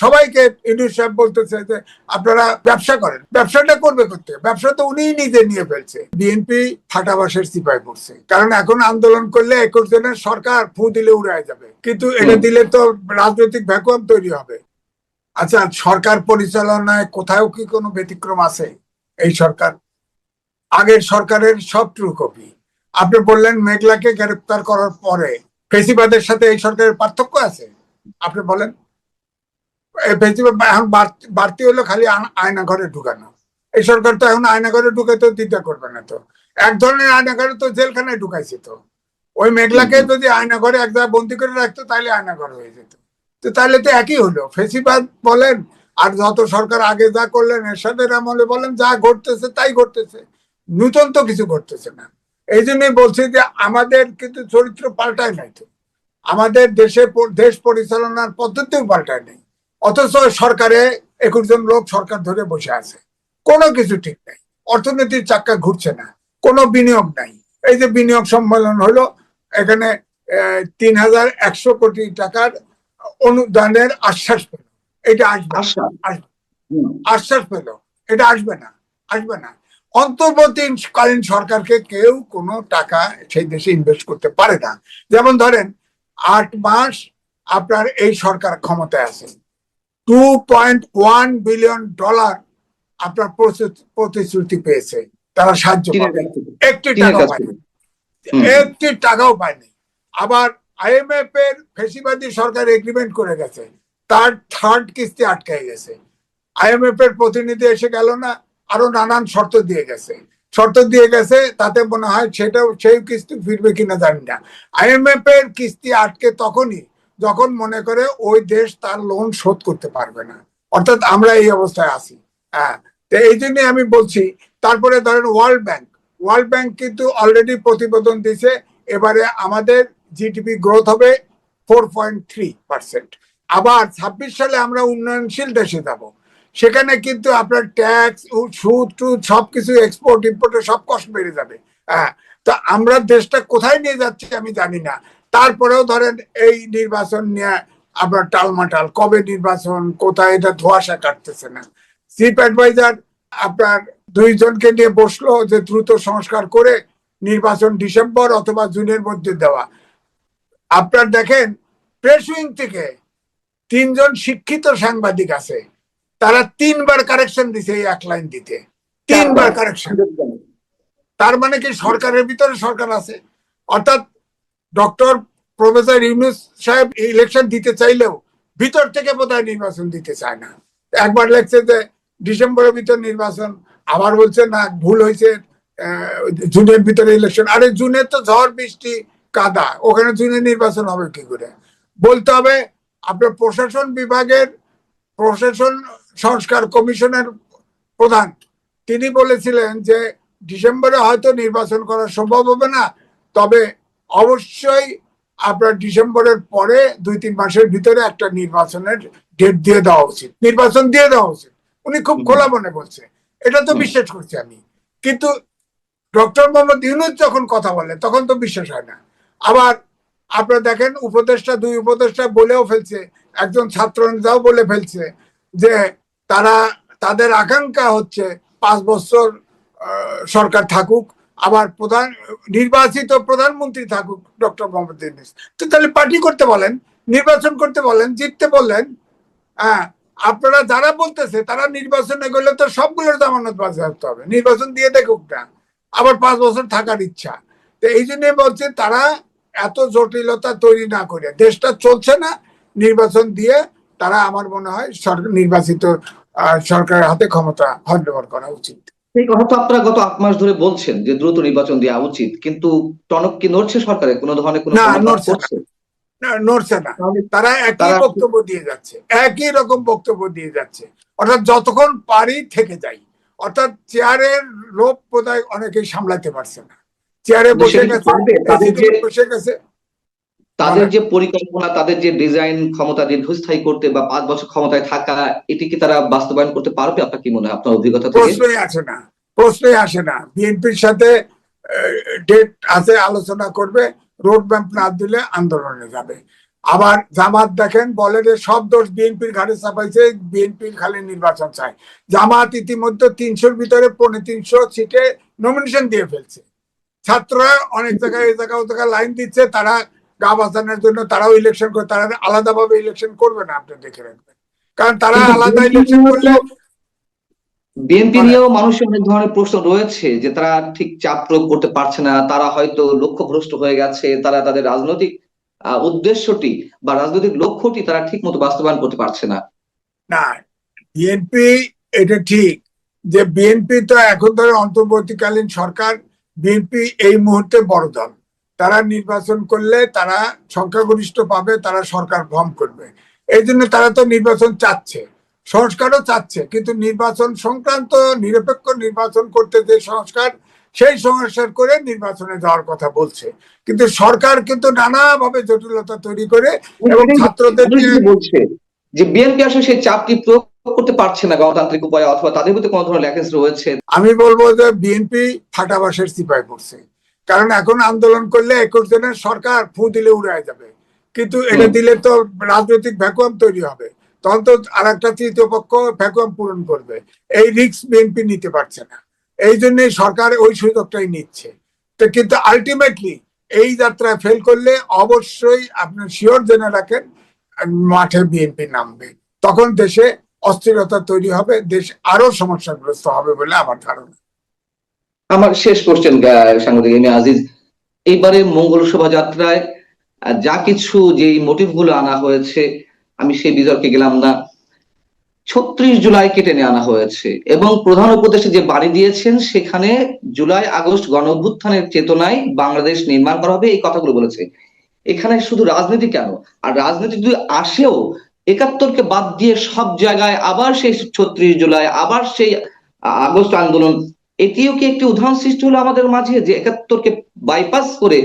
সবাইকে ইউনুস সাহেব বলতেছে যে আপনারা ব্যবসা করেন। ব্যবসাটা করবে করতে। ব্যবসা তো উনিই নিজে নিয়ে ফেলছে। বিএনপি ফাটাবাসের সিপাই পড়ছে। কারণ এখন আন্দোলন করলে একুশ জনের সরকার ফু দিলে উড়ায় যাবে। কিন্তু এটা দিলে তো রাজনৈতিক ভ্যাকুয়াম তৈরি হবে। আচ্ছা সরকার পরিচালনায় কোথাও কি কোনো ব্যতিক্রম আছে এই সরকার? আগের সরকারের সব ট্রু কপি আপনি বললেন মেঘলাকে গ্রেপ্তার করার পরে ফেসিবাদের সাথে এই সরকারের পার্থক্য আছে। আপনি বলেন। এখন বাড়তি- বাড়তি হলো খালি আয়না ঘরে ঢুকানো। এই সরকার তো এখন আয়না ঘরে ঢুকাতে দ্বিধা করবে না তো। এক ধরনের আয়না ঘরে তো জেলখানায় ঢুকাইছে তো। ওই মেঘলাকে যদি আয়না ঘরে এক জায়গায় বন্দি করে রাখতো তাহলে আয়না ঘর হয়ে যেত। তো তাহলে তো একই হলো। ফেসিবাদ বলেন আর যত সরকার আগে যা করলেন এরশাদের আমলে বলেন যা ঘটতেছে তাই ঘটতেছে। নূতন তো কিছু ঘটতেছে না। এই জন্যই বলছি যে আমাদের কিন্তু চরিত্র পাল্টায় নাই তো। আমাদের দেশে দেশ পরিচালনার পদ্ধতিও পাল্টায় নেই। অথচ সরকারে একুশ জন লোক সরকার ধরে বসে আছে। কোনো কিছু ঠিক নাই। অর্থনীতির চাক্কা ঘুরছে না। কোনো বিনিয়োগ নাই। এই যে বিনিয়োগ সম্মেলন হলো এখানে তিন হাজার একশো কোটি টাকার অনুদানের আশ্বাস পেল। এটা আসবে আশ্বাস? পেল। এটা আসবে না। আসবে না। অন্তর্বর্তীকালীন সরকারকে কেউ কোনো টাকা সেই দেশে ইনভেস্ট করতে পারে না। যেমন ধরেন আট মাস আপনার এই সরকার ক্ষমতায় আছে। Two point one billion dollar আপনার প্রতিশ্রুতি- পেয়েছে। তারা সাহায্য পাবে একটি টাকাও পায়নি। একটি টাকাও পায়নি। আবার আইএমএফ এর ফেসিবাদী সরকার এগ্রিমেন্ট করে গেছে। তার থার্ড কিস্তি আটকায় গেছে। আইএমএফ এর প্রতিনিধি এসে গেল না আরও নানান শর্ত দিয়ে গেছে। শর্ত দিয়ে গেছে তাতে মনে হয় সেটাও সেই কিস্তি ফিরবে কিনা জানি না। আইএমএফ এর কিস্তি আটকে তখনই যখন মনে করে ওই দেশ তার লোন শোধ করতে পারবে না। অর্থাৎ আমরা এই অবস্থায় আছি। হ্যাঁ এই জন্য আমি বলছি, তারপরে ধরেন ওয়ার্ল্ড ব্যাংক ওয়ার্ল্ড ব্যাংক কিন্তু অলরেডি প্রতিবেদন দিছে এবারে আমাদের জিডিপি গ্রোথ হবে ফোর পয়েন্ট থ্রি পার্সেন্ট আবার ছাব্বিশ সালে আমরা উন্নয়নশীল দেশে যাব। সেখানে কিন্তু আপনার ট্যাক্স সুদ, টুদ সবকিছু এক্সপোর্ট ইম্পোর্টের সব কষ্ট বেড়ে যাবে। হ্যাঁ তো আমরা দেশটা কোথায় নিয়ে যাচ্ছি আমি জানি না। তারপরেও ধরেন এই নির্বাচন নিয়ে আপনার টালমাটাল কবে নির্বাচন কোথায় এটা ধোয়াশা কাটতেছে না। চিফ অ্যাডভাইজার আপনার দুইজনকে নিয়ে বসল যে দ্রুত সংস্কার করে নির্বাচন ডিসেম্বর অথবা জুনের মধ্যে দেওয়া। আপনার দেখেন প্রেস উইং থেকে তিনজন শিক্ষিত সাংবাদিক আছে। তারা তিনবার কারেকশন দিছে এই এক লাইন দিতে। তিনবার কারেকশন তার মানে কি সরকারের ভিতরে সরকার আছে? অর্থাৎ ডক্টর প্রফেসর ইউনুস সাহেব ইলেকশন দিতে চাইলেও ভিতর থেকে বোধহয় নির্বাচন দিতে চায় না। একবার লেখছে যে ডিসেম্বরের ভিতর নির্বাচন, আবার বলছে না, ভুল হয়েছে জুনের ভিতরে ইলেকশন আরে জুনে তো ঝড়, বৃষ্টি, কাদা, ওখানে জুনে নির্বাচন হবে কি করে? বলতে হবে আপনার প্রশাসন বিভাগের প্রশাসন সংস্কার কমিশনের প্রধান, তিনি বলেছিলেন যে ডিসেম্বরে হয়তো নির্বাচন করা সম্ভব হবে না, তবে অবশ্যই আপনার ডিসেম্বরের পরে দুই তিন মাসের ভিতরে একটা নির্বাচনের ডেট দিয়ে দেওয়া উচিত। নির্বাচন দিয়ে দেওয়া উচিত। উনি খুব খোলা মনে বলছে। এটা তো বিশ্বাস করছি আমি। কিন্তু ডক্টর মোহাম্মদ ইউনুস যখন কথা বলে তখন তো বিশ্বাস হয় না। আবার আপনারা দেখেন উপদেষ্টা দুই উপদেষ্টা বলেও ফেলছে। একজন ছাত্র নেতাও বলে ফেলছে যে তারা তাদের আকাঙ্ক্ষা হচ্ছে পাঁচ বছর সরকার থাকুক। আবার প্রধান, নির্বাচিত প্রধানমন্ত্রী থাকুক, ডক্টর মোহাম্মদ ইউনুস। তো তাহলে পার্টি করতে বলেন, নির্বাচন করতে বলেন, জিততে বললেন হ্যাঁ আপনারা যারা বলতেছে তারা নির্বাচনে গেলে তো সবগুলোর জামানত বাজেয়াপ্ত হবে। নির্বাচন দিয়ে দেখুক না, আবার পাঁচ বছর থাকার ইচ্ছা। তো এই জন্য বলছে তারা এত জটিলতা তৈরি না করে, দেশটা চলছে না, নির্বাচন দিয়ে তারা আমার মনে হয় সরকার, নির্বাচিত সরকারের হাতে ক্ষমতা হ্যান্ডওভার করা উচিত। এই কথা তো আপনারা গত আট মাস ধরে বলছেন যে দ্রুত নির্বাচন দেওয়া উচিত কিন্তু টনক কি নড়ছে সরকারে কোনো ধরনের কোনো নড়ছে না। নড়ছে? না তারা একই বক্তব্য দিয়ে যাচ্ছে। একই রকম বক্তব্য দিয়ে যাচ্ছে। অর্থাৎ যতক্ষণ পারি থেকে যাই। অর্থাৎ চেয়ারের লোভ বোধহয় অনেকেই সামলাতে পারছে না। চেয়ারে বসে গেছে বসে গেছে। তাদের যে পরিকল্পনা তাদের যে ডিজাইন ক্ষমতা দীর্ঘস্থায়ী করতে বা পাঁচ বছর ক্ষমতায় থাকা এটি কি তারা বাস্তবায়ন করতে পারবে? আপনার কি মনে হয়? আপনার অভিজ্ঞতা প্রশ্নই আসে না। প্রশ্নই আসে না। বিএনপির সাথে ডেট আছে আলোচনা করবে রোড ম্যাপ না দিলে আন্দোলনে যাবে। আবার জামাত দেখেন বলে যে সব দোষ বিএনপির ঘাড়ে চাপাইছে বিএনপির খালি নির্বাচন চায়। জামাত ইতিমধ্যে তিনশোর ভিতরে পৌনে তিনশো সিটে নমিনেশন দিয়ে ফেলছে। ছাত্ররা অনেক জায়গায় এই জায়গা ও জায়গায় লাইন দিচ্ছে তারা গা বাঁচানোর জন্য তারাও ইলেকশন করে তারা আলাদাভাবে ইলেকশন করবে না আপনি দেখে রাখবেন। কারণ তারা আলাদা ইলেকশন করলে বিএনপি মানে- নিয়েও মানুষের অনেক ধরনের প্রশ্ন রয়েছে যে তারা ঠিক চাপ প্রয়োগ করতে পারছে না তারা হয়তো লক্ষ্যভ্রষ্ট হয়ে গেছে তারা তাদের রাজনৈতিক উদ্দেশ্যটি বা রাজনৈতিক লক্ষ্যটি তারা ঠিক মতো বাস্তবায়ন করতে পারছে না। না বিএনপি এটা ঠিক যে বিএনপি তো এখন ধরে অন্তর্বর্তীকালীন সরকার বিএনপি এই মুহূর্তে বড় দল। তারা নির্বাচন করলে তারা সংখ্যাগরিষ্ঠ পাবে তারা সরকার ভ্রম করবে। এই জন্য তারা তো নির্বাচন চাচ্ছে সংস্কারও চাচ্ছে কিন্তু নির্বাচন সংক্রান্ত নিরপেক্ষ নির্বাচন করতে যে সংস্কার সেই সংস্কার করে নির্বাচনে যাওয়ার কথা বলছে। কিন্তু সরকার কিন্তু নানাভাবে জটিলতা তৈরি করে এবং ছাত্রদের বলছে? যে বিএনপি আসলে সেই চাপটি প্রয়োগ করতে পারছে না গণতান্ত্রিক উপায়ে অথবা তাদের মধ্যে কোনো ধরনের ল্যাকেন্স রয়েছে? আমি বলব যে বিএনপি ফাটাবাসের সিপাই পড়ছে কারণ এখন আন্দোলন করলে একুশ জনের সরকার ফু দিলে উড়ায় যাবে। কিন্তু এটা দিলে তো রাজনৈতিক ভ্যাকুয়াম তৈরি হবে। তখন তো আর একটা তৃতীয় পক্ষ ভ্যাকুয়াম পূরণ করবে। এই রিস্ক বিএনপি নিতে পারছে না। এই জন্যই সরকার ওই সুযোগটাই নিচ্ছে। তো কিন্তু আলটিমেটলি এই যাত্রায় ফেল করলে অবশ্যই আপনি শিওর জেনে রাখেন মাঠে বিএনপি নামবে। তখন দেশে অস্থিরতা তৈরি হবে দেশ আরও সমস্যাগ্রস্ত হবে বলে আমার ধারণা। আমার শেষ কোশ্চেন সাংবাদিক এম আজিজ। এইবারে মঙ্গল শোভাযাত্রায় যা কিছু যেই মোটিভগুলো আনা হয়েছে, আমি সেই বিতর্কে গেলাম না। ছত্রিশ জুলাই কেটে নিয়ে আনা হয়েছে এবং প্রধান উপদেশে যে বাড়ি দিয়েছেন, সেখানে জুলাই আগস্ট গণ অভ্যুত্থানের চেতনায় বাংলাদেশ নির্মাণ করা হবে, এই কথাগুলো বলেছে। এখানে শুধু রাজনীতি কেন? আর রাজনীতি যদি আসেও, একাত্তরকে বাদ দিয়ে সব জায়গায় আবার সেই ছত্রিশ জুলাই, আবার সেই আগস্ট আন্দোলন এটিও কি একটি উদাহরণ সৃষ্টি হলো আমাদের মাঝে যে একাত্তরকে বাইপাস করে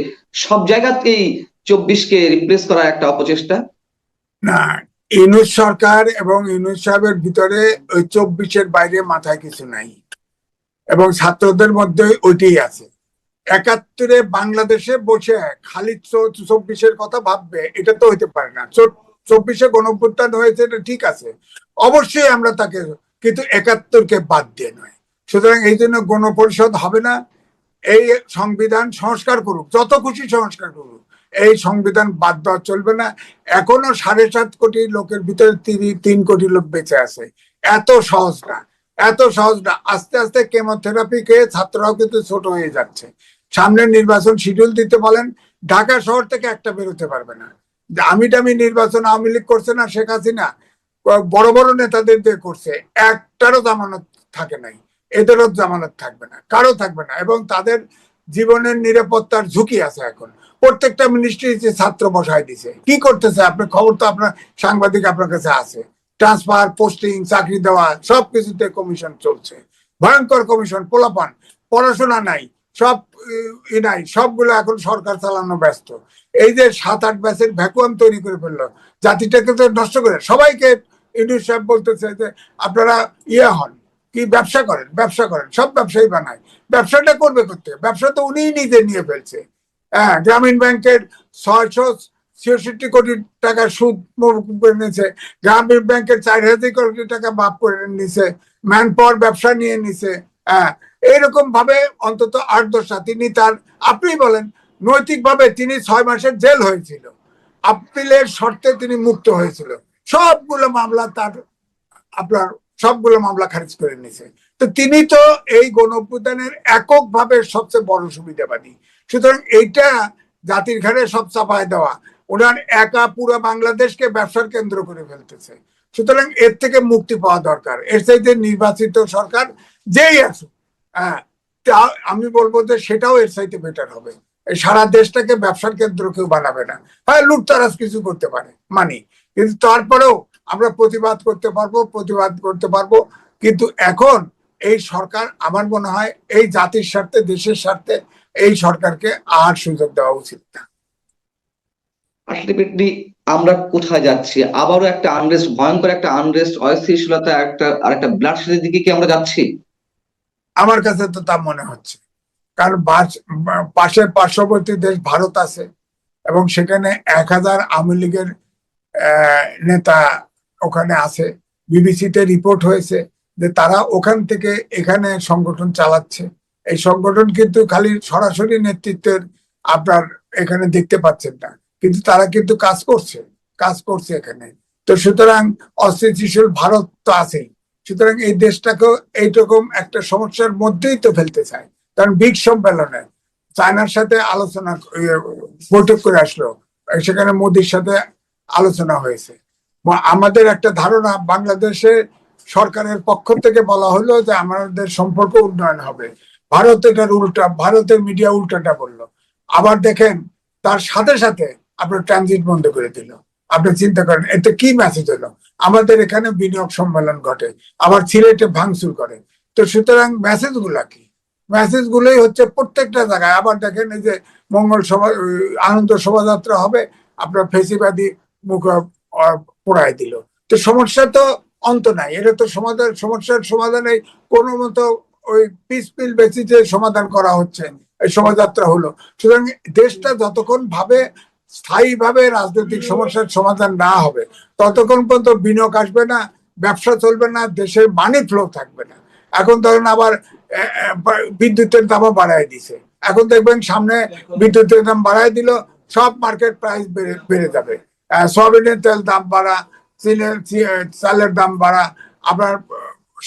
সব জায়গাতেই চব্বিশকে রিপ্লেস করার একটা অপচেষ্টা। না ইউনুস সরকার এবং ইউনুস সাহেবের ভিতরে ওই চব্বিশের বাইরে মাথায় কিছু নাই। এবং ছাত্রদের মধ্যে ওইটাই আছে। একাত্তরে বাংলাদেশে বসে খালি চব্বিশের কথা ভাববে, এটা তো হইতে পারে না। চব্বিশে গণঅভ্যুত্থান হয়েছে, এটা ঠিক আছে। অবশ্যই আমরা তাকে কিন্তু একাত্তরকে বাদ দিয়ে নয়। সুতরাং এই জন্য গণপরিষদ হবে না। এই সংবিধান সংস্কার করুক, যত খুশি সংস্কার করুক। এই সংবিধান বাদ দেওয়া চলবে না। এখনও সাড়ে সাত কোটি লোকের ভিতরে তিন- কোটি লোক বেঁচে আছে। এত সহজ না। এত সহজ না। আস্তে আস্তে কেমোথেরাপি খেয়ে ছাত্ররাও কিন্তু ছোট হয়ে যাচ্ছে। সামনের নির্বাচন শিডিউল দিতে বলেন, ঢাকা শহর থেকে একটা বেরোতে পারবে না। আমি টামি নির্বাচন আওয়ামী লীগ করছে না, শেখ হাসিনা, বড় বড় নেতাদের দিয়ে করছে। একটারও জামানত থাকে নাই। এদেরও জামানত থাকবে না কারও থাকবে না এবং তাদের জীবনের নিরাপত্তার ঝুঁকি আছে এখন। প্রত্যেকটা মিনিস্ট্রি ছাত্র বসায় দিছে। কি করতেছে? আপনার খবর তো আপনার সাংবাদিক আপনার কাছে আছে। ট্রান্সফার পোস্টিং চাকরি দেওয়া সব কিছুতে কমিশন চলছে। ভয়ঙ্কর কমিশন পোলাপান, পড়াশোনা নাই, সব, ই- নাই, সবগুলো এখন সরকার চালানো ব্যস্ত। এই যে সাত, আট ব্যাচের ভ্যাকুয়াম তৈরি করে ফেলল, জাতিটাকে তো নষ্ট করে, সবাইকে সাহেব বলতেছে যে আপনারা ইয়ে হন কি ব্যবসা করেন? ব্যবসা করেন, সব ব্যবসায়ী বানায়। ব্যবসাটা করবে করতে ব্যবসা তো উনিই নিজে নিয়ে ফেলছে। হ্যাঁ গ্রামীণ ব্যাংকের ছয়শো ছিষট্টি কোটি টাকা সুদ করে নিয়েছে। গ্রামীণ ব্যাংকের চার হাজার কোটি টাকা মাফ করে নিছে ম্যান পাওয়ার ব্যবসা নিয়ে নিছে। হ্যাঁ এইরকম ভাবে অন্তত আট দশটা তিনি তার, আপনি বলেন, নৈতিকভাবে তিনি ছয় মাসের জেল হয়েছিল। আপিলের শর্তে তিনি মুক্ত হয়েছিল। সবগুলো মামলা তার, আপনার সবগুলো মামলা খারিজ করে নিছে তো তিনি তো এই গণ অভ্যুত্থানের এককভাবে সবচেয়ে বড় সুবিধাবাদী। সুতরাং এইটা জাতির ঘাড়ে সব চাপায় দেওয়া। ওনার একা পুরো বাংলাদেশকে ব্যবসার কেন্দ্র করে ফেলতেছে। সুতরাং এর থেকে মুক্তি পাওয়া দরকার। এর চাইতে নির্বাচিত সরকার যেই আসুক হ্যাঁ তা আমি বলব যে সেটাও এর চাইতে বেটার হবে। সারা দেশটাকে ব্যবসার কেন্দ্র কেউ বানাবে না। হ্যাঁ লুটতারাজ কিছু করতে পারে, মানি। কিন্তু তারপরেও আমরা প্রতিবাদ করতে পারব প্রতিবাদ করতে পারব। কিন্তু এখন এই সরকার আমার মনে হয় এই জাতির স্বার্থে দেশের স্বার্থে এই সরকারকে আর সুযোগ দেওয়া উচিত না। আলটিমেটলি আমরা কোথায় যাচ্ছি? আবারও একটা আনরেস্ট ভয়ঙ্কর একটা আনরেস্ট অস্থিতিশীলতা একটা আর একটা ব্লাড দিকে কি আমরা যাচ্ছি? আমার কাছে তো তা মনে হচ্ছে। কারণ পাশে পার্শ্ববর্তী দেশ ভারত আছে এবং সেখানে এক হাজার আওয়ামী লীগের আহ, নেতা ওখানে আছে বিবিসিতে রিপোর্ট হয়েছে যে তারা ওখান থেকে এখানে সংগঠন চালাচ্ছে। এই সংগঠন কিন্তু খালি সরাসরি নেতৃত্বের আপনার এখানে দেখতে পাচ্ছেন না। কিন্তু তারা কিন্তু কাজ করছে কাজ করছে এখানে। তো সুতরাং অস্থিতিশীল ভারত তো আছেই। সুতরাং এই দেশটাকেও এইরকম একটা সমস্যার মধ্যেই তো ফেলতে চায়। কারণ বিগ সম্মেলনে চায়নার সাথে আলোচনা ইয়ে, বৈঠক করে আসলো। সেখানে মোদির সাথে আলোচনা হয়েছে। আমাদের একটা ধারণা বাংলাদেশে সরকারের পক্ষ থেকে বলা হলো যে আমাদের সম্পর্ক উন্নয়ন হবে। ভারত এটার উল্টা, ভারতের মিডিয়া উল্টাটা বলল। আবার দেখেন, তার সাথে সাথে আপনার ট্রানজিট বন্ধ করে দিল। আপনি চিন্তা করেন, এতে কি মেসেজ হলো? আমাদের এখানে বিনিয়োগ সম্মেলন ঘটে, আবার সিলেটে ভাঙচুর করে। তো সুতরাং মেসেজগুলা কি? মেসেজ গুলোই হচ্ছে প্রত্যেকটা জায়গায়। আবার দেখেন এই যে মঙ্গল শোভা আনন্দ শোভাযাত্রা হবে, আপনার ফেসিবাদী মুখ পোড়ায় দিল। তো সমস্যা তো অন্ত নাই। এটা তো সমাধান, সমস্যার সমাধানে কোনো মতো ওই পিস পিল বেসিসে সমাধান করা হচ্ছে এই শোভাযাত্রা হলো। সুতরাং দেশটা যতক্ষণ ভাবে স্থায়ীভাবে রাজনৈতিক সমস্যার সমাধান না হবে, ততক্ষণ পর্যন্ত বিনিয়োগ আসবে না, ব্যবসা চলবে না, দেশের মানি ফ্লো থাকবে না। এখন ধরেন আবার বিদ্যুতের দামও বাড়ায় দিছে। এখন দেখবেন সামনে বিদ্যুতের দাম বাড়ায় দিল, সব মার্কেট প্রাইস বেড়ে বেড়ে যাবে। সয়াবিনের তেল দাম বাড়া, চিনের চালের দাম বাড়া আপনার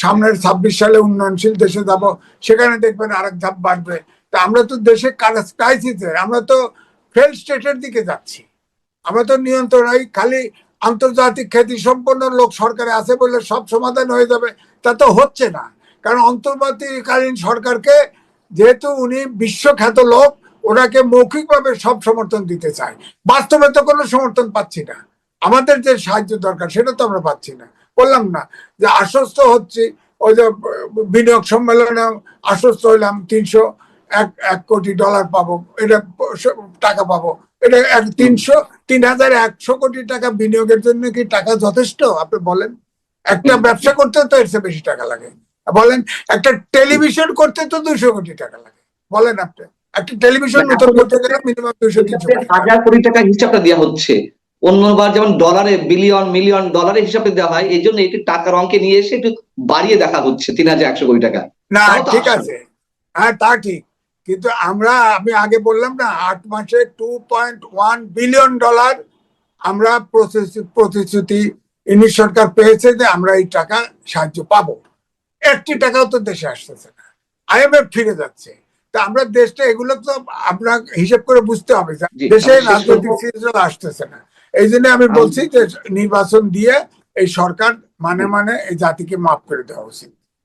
সামনের ছাব্বিশ সালে উন্নয়নশীল দেশে যাব, সেখানে দেখবেন আরেক ধাপ বাড়বে। তা আমরা তো দেশে ক্রাইসিসে আমরা তো ফেল স্টেটের দিকে যাচ্ছি। আমরা তো নিয়ন্ত্রণ খালি আন্তর্জাতিক খ্যাতি সম্পন্ন লোক সরকারে আছে বলে সব সমাধান হয়ে যাবে, তা তো হচ্ছে না। কারণ অন্তর্বর্তীকালীন সরকারকে যেহেতু উনি বিশ্বখ্যাত লোক ওনাকে মৌখিকভাবে সব সমর্থন দিতে চায়। বাস্তবে তো কোনো সমর্থন পাচ্ছি না। আমাদের যে সাহায্য দরকার, সেটা তো আমরা পাচ্ছি না। বললাম না যে আশ্বস্ত হচ্ছে, ওই যে বিনিয়োগ সম্মেলনে আশ্বস্ত হইলাম, তিনশো এক এক কোটি ডলার পাবো, এটা টাকা পাবো। এটা এক, তিনশো, তিন হাজার একশো কোটি টাকা বিনিয়োগের জন্য কি টাকা যথেষ্ট? আপনি বলেন। একটা ব্যবসা করতে তো এর বেশি টাকা লাগে। বলেন, একটা টেলিভিশন করতে তো দুশো কোটি টাকা লাগে। বলেন আপনি। একটা টেলিভিশন নতুন করতে গেলে মিনিমাম দুশো তিনশো। হাজার কোটি হিসাবটা দেওয়া হচ্ছে। অন্যবার যেমন ডলারে বিলিয়ন মিলিয়ন ডলারে হিসাবে দেওয়া হয় এই জন্য একটু টাকার অঙ্কে নিয়ে এসে একটু বাড়িয়ে দেখা হচ্ছে তিন হাজার একশো কোটি টাকা। না ঠিক আছে। হ্যাঁ তা ঠিক। কিন্তু আমরা আমি আগে বললাম না আট মাসে two point one billion dollar আমরা প্রতিশ্রু- প্রতিশ্রুতি ইনি সরকার পেয়েছে যে আমরা এই টাকা সাহায্য পাবো। একটি টাকাও তো দেশে আসতেছে না। আইএমএফ ফিরে যাচ্ছে। তা আমরা দেশটা এগুলো তো আপনার হিসেব করে বুঝতে হবে যে দেশে রাজনৈতিক করব। আসতেছে না। এই জন্য আমি বলছি যে নির্বাচন দিয়ে এই সরকার মানে মানে এই জাতিকে মাফ করে দেওয়া উচিত।